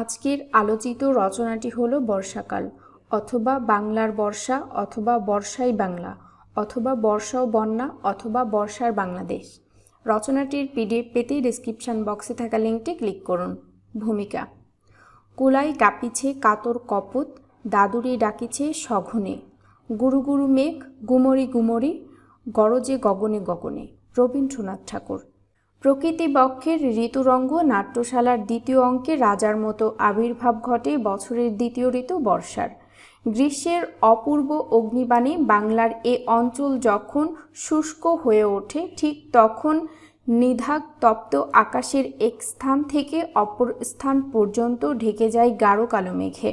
আজকের আলোচিত রচনাটি হল বর্ষাকাল, অথবা বাংলার বর্ষা, অথবা বর্ষাই বাংলা, অথবা বর্ষা ও বন্যা, অথবা বর্ষার বাংলাদেশ। রচনাটির পিডিএফ পেতে ডিসক্রিপশন বক্সে থাকা লিঙ্কটি ক্লিক করুন। ভূমিকা, কুলাই কাঁপিছে কাতর কপত, দাদুরি ডাকিছে সঘনে। গুরু গুরু মেঘ, গুমরি গুমরি, গরজে গগনে গগনে। রবীন্দ্রনাথ ঠাকুর। প্রকৃতি বক্ষের ঋতুরঙ্গ নাট্যশালার দ্বিতীয় অঙ্কে রাজার মতো আবির্ভাব ঘটে বছরের দ্বিতীয় ঋতু বর্ষার। গ্রীষ্মের অপূর্ব অগ্নিবাণে বাংলার এ অঞ্চল যখন শুষ্ক হয়ে ওঠে, ঠিক তখন নিধাক তপ্ত আকাশের এক স্থান থেকে অপর স্থান পর্যন্ত ঢেকে যায় গাঢ় কালো মেঘে।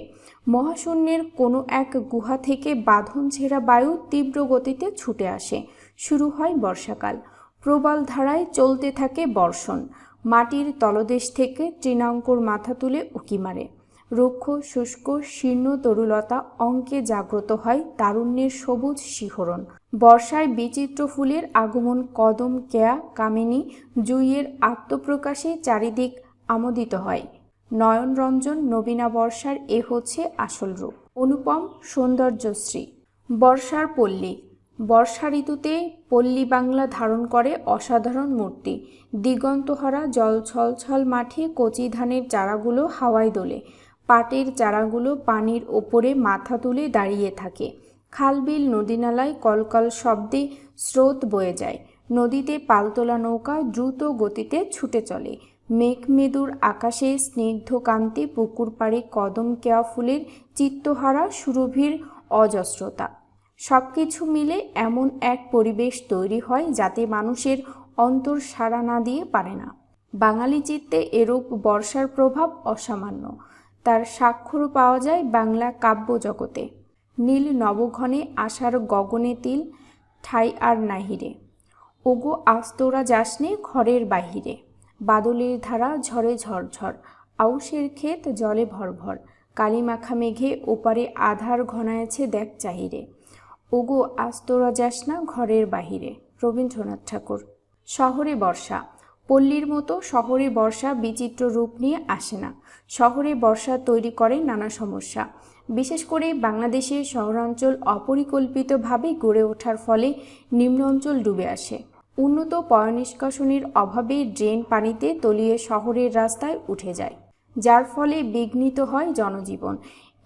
মহাশূন্যের কোনো এক গুহা থেকে বাঁধন ছেঁড়া বায়ু তীব্র গতিতে ছুটে আসে। শুরু হয় বর্ষাকাল। প্রবল ধারায় চলতে থাকে বর্ষণ। মাটির তলদেশ থেকে তৃণাঙ্কুর মাথা তুলে উকি মারে। রুক্ষ, শুষ্ক, শীর্ণ তরুলতা অঙ্কে জাগ্রত হয় তারুণ্যের সবুজ শিহরণ। বর্ষায় বিচিত্র ফুলের আগমন কদম, কেয়া, কামিনী জুইয়ের আত্মপ্রকাশে চারিদিক আমোদিত হয়। নয়নরঞ্জন নবীনা বর্ষার এ হচ্ছে আসল রূপ। অনুপম সৌন্দর্যশ্রী। বর্ষার পল্লী। বর্ষা ঋতুতে পল্লী বাংলা ধারণ করে অসাধারণ মূর্তি। দিগন্তহারা জল ছলছল মাঠে কচি ধানের চারাগুলো হাওয়ায় দোলে। পাটের চারাগুলো পানির ওপরে মাথা তুলে দাঁড়িয়ে থাকে। খালবিল নদীনালায় কলকল শব্দে স্রোত বয়ে যায়। নদীতে পালতোলা নৌকা দ্রুত গতিতে ছুটে চলে। মেঘমেদুর আকাশে স্নিগ্ধ কান্তি পুকুর পাড়ে কদম কেয়া ফুলের চিত্তহারা সুরভির অজস্রতা। সব কিছু মিলে এমন এক পরিবেশ তৈরি হয় যাতে মানুষের অন্তর সাড়া না দিয়ে পারে না। বাঙালি চিত্তে এরূপ বর্ষার প্রভাব অসামান্য। তার স্বাক্ষরও পাওয়া যায় বাংলা কাব্য জগতে। নীল নবঘনে আশার গগনে তিল, ঠাই আর নাহিরে। ওগো আস্তরা যাসনে ঘরের বাহিরে। বাদলের ধারা ঝরে ঝরঝর। আউশের ক্ষেত জলে ভরভর। কালিমাখা মেঘে ওপারে আধার ঘনায়েছে দেখ চাহিরে। ওগো আস্তরা যাস না ঘরের বাহিরে। রবীন্দ্রনাথ ঠাকুর। শহরে বর্ষা। পল্লীর মতো শহরে বর্ষা বিচিত্র রূপ নিয়ে আসে না। শহরে বর্ষা তৈরি করে নানা সমস্যা। বিশেষ করে বাংলাদেশের শহরাঞ্চল অপরিকল্পিতভাবে গড়ে ওঠার ফলে নিম্ন অঞ্চল ডুবে আসে। উন্নত পয়নিষ্কাশনের অভাবে ড্রেন পানিতে তলিয়ে শহরের রাস্তায় উঠে যায়, যার ফলে বিঘ্নিত হয় জনজীবন।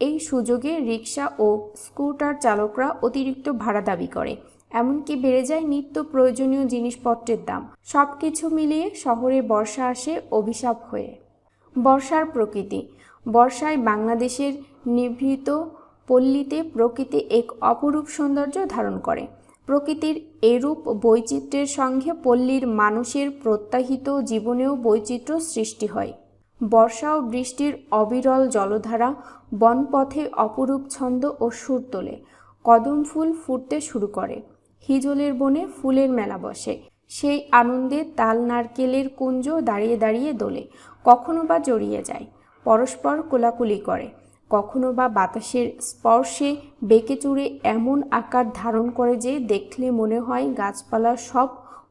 এই সুযোগে রিক্সা ও স্কুটার চালকরা অতিরিক্ত ভাড়া দাবি করে। এমনকি বেড়ে যায় নিত্য প্রয়োজনীয় জিনিসপত্রের দাম। সব কিছু মিলিয়ে শহরে বর্ষা আসে অভিশাপ হয়ে। বর্ষার প্রকৃতি। বর্ষায় বাংলাদেশের নিভৃত পল্লীতে প্রকৃতি এক অপরূপ সৌন্দর্য ধারণ করে। প্রকৃতির এরূপ বৈচিত্র্যের সঙ্গে পল্লীর মানুষের প্রত্যাহিত জীবনেও বৈচিত্র্য সৃষ্টি হয়। বর্ষা ও বৃষ্টির অবিরল জলধারা বনপথে অপরূপ ছন্দ ও সুর তোলে। কদম ফুল ফুটতে শুরু করে। হিজলের বনে ফুলের মেলা বসে। সেই আনন্দে তাল নারকেলের কুঞ্জ দাঁড়িয়ে দাঁড়িয়ে দোলে। কখনো বা জড়িয়ে যায়। পরস্পর কোলাকুলি করে। কখনো বা বাতাসের স্পর্শে বেঁকে চুড়ে এমন আকার ধারণ করে যে দেখলে মনে হয় গাছপালা সব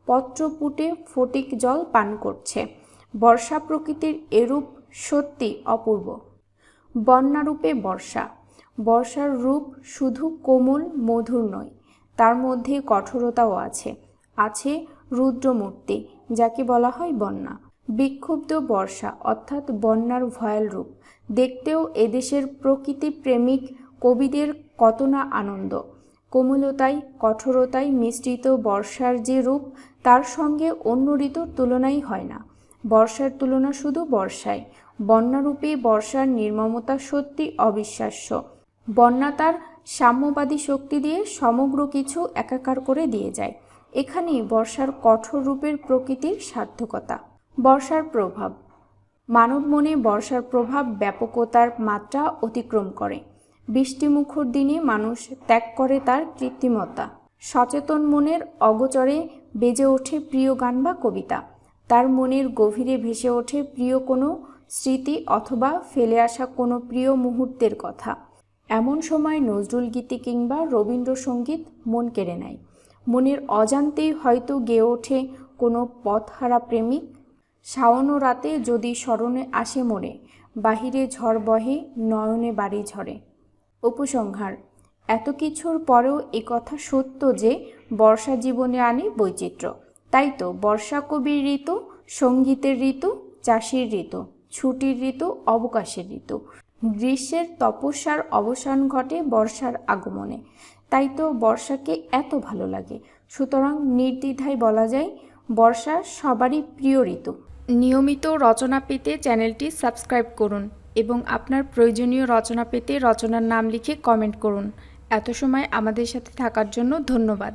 পত্রপুটে ফটিক জল পান করছে। বর্ষা প্রকৃতির এরূপ সত্যি অপূর্ব। বন্যারূপে বর্ষা। বর্ষার রূপ শুধু কোমল, মধুর নয়, তার মধ্যে কঠোরতাও আছে। আছে রুদ্রমূর্তি, যাকে বলা হয় বন্যা। বিক্ষুব্ধ বর্ষা, অর্থাৎ বন্যার ভয়াল রূপ। দেখতেও এদেশের প্রকৃতি প্রেমিক কবিদের কত না আনন্দ। কোমলতায় কঠোরতায় মিশ্রিত বর্ষার যে রূপ, তার সঙ্গে অন্য ঋতুর তুলনাই হয় না। বর্ষার তুলনা শুধু বর্ষায়। বন্যারূপে বর্ষার নির্মমতা সত্যি অবিশ্বাস্য। বন্যা তার সাম্যবাদী শক্তি দিয়ে সমগ্র কিছু একাকার করে দিয়ে যায়। এখানেই বর্ষার কঠোর রূপের প্রকৃতির সার্থকতা। বর্ষার প্রভাব। মানব মনে বর্ষার প্রভাব ব্যাপকতার মাত্রা অতিক্রম করে। বৃষ্টিমুখর দিনে মানুষ ত্যাগ করে তার কৃত্রিমতা। সচেতন মনের অগচরে বেজে ওঠে প্রিয় গান বা কবিতা। তার মনের গভীরে ভেসে ওঠে প্রিয় কোনো স্মৃতি অথবা ফেলে আসা কোনো প্রিয় মুহূর্তের কথা। এমন সময় নজরুল গীতি কিংবা রবীন্দ্রসঙ্গীত মন কেড়ে নেয়। মনের অজান্তেই হয়তো গেয়ে ওঠে কোনো পথহারা প্রেমিক। শাওন রাতে যদি স্মরণে আসে মনে, বাহিরে ঝড় বহে, নয়নে বাড়ি ঝরে। উপসংহার, এত কিছুর পরেও কথা সত্য যে বর্ষা জীবনে আনে বৈচিত্র্য। তাই তো বর্ষা কবির ঋতু, সঙ্গীতের ঋতু, চাষির ঋতু, ছুটির ঋতু, অবকাশের ঋতু। গ্রীষ্মের তপস্যার অবসান ঘটে বর্ষার আগমনে। তাই তো বর্ষাকে এত ভালো লাগে। সুতরাং নির্দ্বিধায় বলা যায়, বর্ষা সবারই প্রিয় ঋতু। নিয়মিত রচনা পেতে চ্যানেলটি সাবস্ক্রাইব করুন এবং আপনার প্রয়োজনীয় রচনা পেতে রচনার নাম লিখে কমেন্ট করুন। এত সময় আমাদের সাথে থাকার জন্য ধন্যবাদ।